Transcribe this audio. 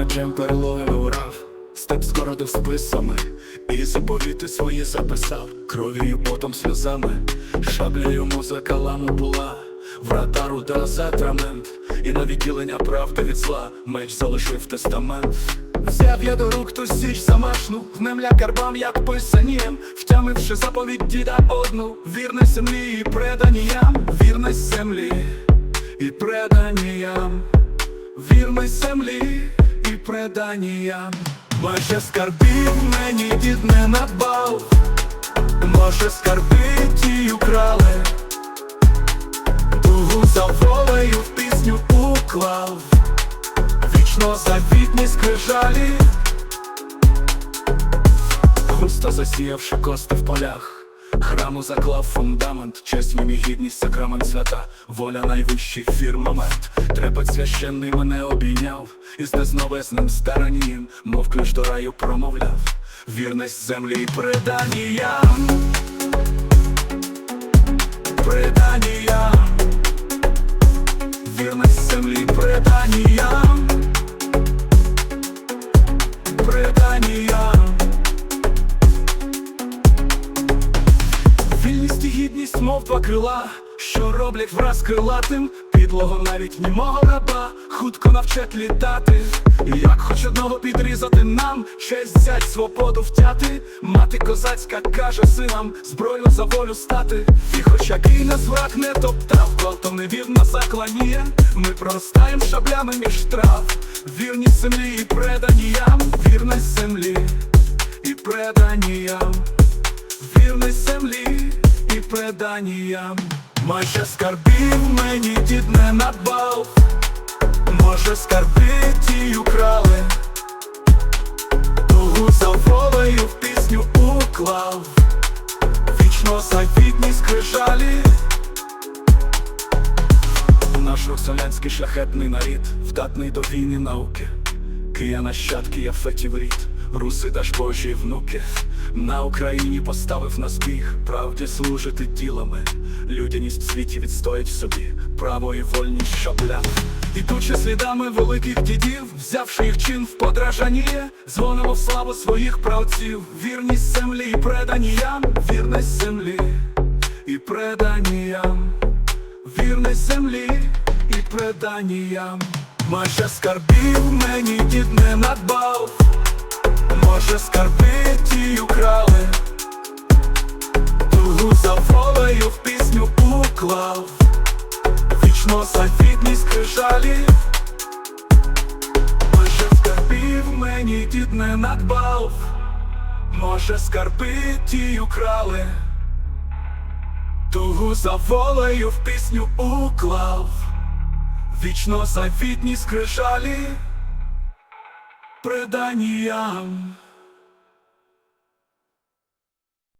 мечем перелоги урав, степ скородив списами, і заповіти свої записав, кров'ю, потом сльозами, шабля йому закалана була, врата руда затрамент, і на відділення правди від зла. Меч залишив тестамент. Взяв я до рук ту січ замашну, гнемля карбам, як писанієм, втямивши заповідь діда одну, вірність землі і преданіям, вірність землі і преданіям, вірність землі і преданіям. Майже скарбів мені дід не надбав, може скарби ті украли, тугу за волею в пісню уклав вічно завітні скрижалі, густо засіявши кости в полях. Храму заклав фундамент, честь мені гідність, сакрамент свята, воля найвищий фірмамент. Трепет священний мене обійняв, і з незновесним старанням, мов ключ до раю промовляв, вірність землі і преданням, преданням, мов два крила, що роблять враз крилатим, підлого навіть німого раба, хутко навчать літати. Як хоч одного підрізати нам, честь взять свободу втяти, мати козацька каже синам, зброю за волю стати. І хоч який нас враг не топтав, то невірно закланіє, ми проростаєм шаблями між трав, вірність землі і преданіям, вірність землі і преданіям вірність землі преданням. Майже скарбів мені дід не надбав, може скарби ті украли, тугу за волею в пісню уклав, вічно завітні скрижалі. Наш роксолянський шляхетний нарід, вдатний до війни науки, Кия нащадки Яфетів рід, руси даж божі внуки. На Україні поставив на збіг, правді служити ділами, людяність в світі відстоять в собі, право і вольність шабля. Ідучи слідами великих дідів, взявши їх чин в подражання, дзвонимо в славу своїх правців, вірність землі і преданіям, вірність землі і преданіям вірність землі і преданіям. Майже скарбів мені дід не надбав, може скарби ті украли, тугу за волею в пісню уклав, вічно завітні скрижалі. Майже скарбів мені дід не надбав, може скарби ті украли. Тугу за волею в пісню уклав, вічно завітні скрижалі преданням.